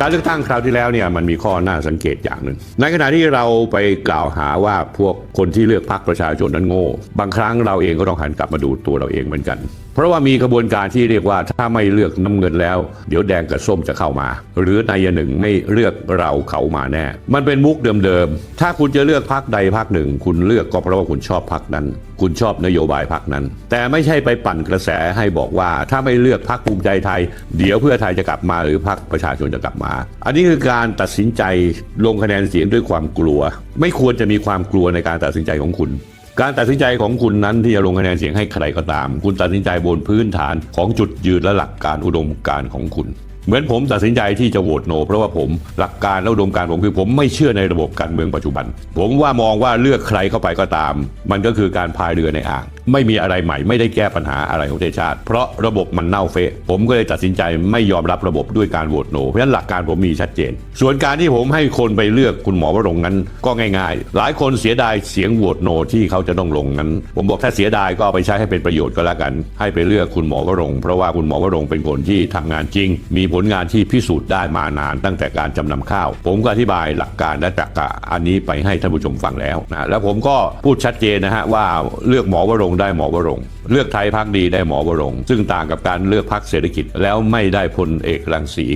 การเลือกตั้งคราวที่แล้วเนี่ยมันมีข้อน่าสังเกตอย่างหนึ่ง ในขณะที่เราไปกล่าวหาว่าพวกคนที่เลือกพรรคประชาชนนั้นโง่ บางครั้งเราเองก็ต้องหันกลับมาดูตัวเราเองเหมือนกัน เพราะว่ามีกระบวนการที่เรียกว่าถ้าไม่เลือกน้ำเงินแล้ว เดี๋ยวแดงกับส้มจะเข้ามา หรือนายหนึ่งไม่เลือกเราเขามาแน่ มันเป็นมุกเดิมๆ ถ้าคุณจะเลือกพรรคใดพรรคหนึ่ง คุณเลือกก็เพราะว่าคุณชอบพรรคนั้น คุณชอบนโยบายพรรคนั้น แต่ไม่ใช่ไปปั่นกระแสให้บอกว่า ถ้าไม่เลือกพรรคภูมิใจไทย เดี๋ยวเพื่อไทยจะกลับมาหรือพรรคประชาชนจะกลับมาอันนี้คือการตัดสินใจลงคะแนนเสียงด้วยความกลัว ไม่ควรจะมีความกลัวในการตัดสินใจของคุณ การตัดสินใจของคุณนั้นที่จะลงคะแนนเสียงให้ใครก็ตาม คุณตัดสินใจบนพื้นฐานของจุดยืนและหลักการอุดมการณ์ของคุณเหมือนผมตัดสินใจที่จะโหวตโน เพราะว่าผมหลักการและอุดมการณ์ผมคือผมไม่เชื่อในระบบการเมืองปัจจุบัน ผมว่ามองว่าเลือกใครเข้าไปก็ตาม มันก็คือการพายเรือในอ่าง ไม่มีอะไรใหม่ไม่ได้แก้ปัญหาอะไรของประเทศชาติ เพราะระบบมันเน่าเฟะ ผมก็เลยตัดสินใจไม่ยอมรับระบบด้วยการโหวตโนเพราะฉะนั้นหลักการผมมีชัดเจน ส่วนการที่ผมให้คนไปเลือกคุณหมอวรงนั้นก็ง่ายๆ หลายคนเสียดายเสียงโหวตโนที่เขาจะต้องลงนั้น ผมบอกถ้าเสียดายก็เอาไปใช้ให้เป็นประโยชน์ก็แล้วกัน ให้ไปเลือกคุณหมอวรงเพราะว่าคุณหมอวรงเป็นคนที่ทำงานจริง มีผลงานที่พิสูจน์ได้มานาน ตั้งแต่การจำนำข้าว ผมก็อธิบายหลักการและตรรกะอันนี้ไปให้ท่านผู้ชมฟังแล้วนะแล้วผมก็พูดชัดเจนนะฮะว่าเลือกหมอวรงได้หมอวรงเลือกไทยพักดีได้หมอวรงซึ่งต่างกับการเลือกพักเศรษฐกิจแล้วไม่ได้พลเอกรังสี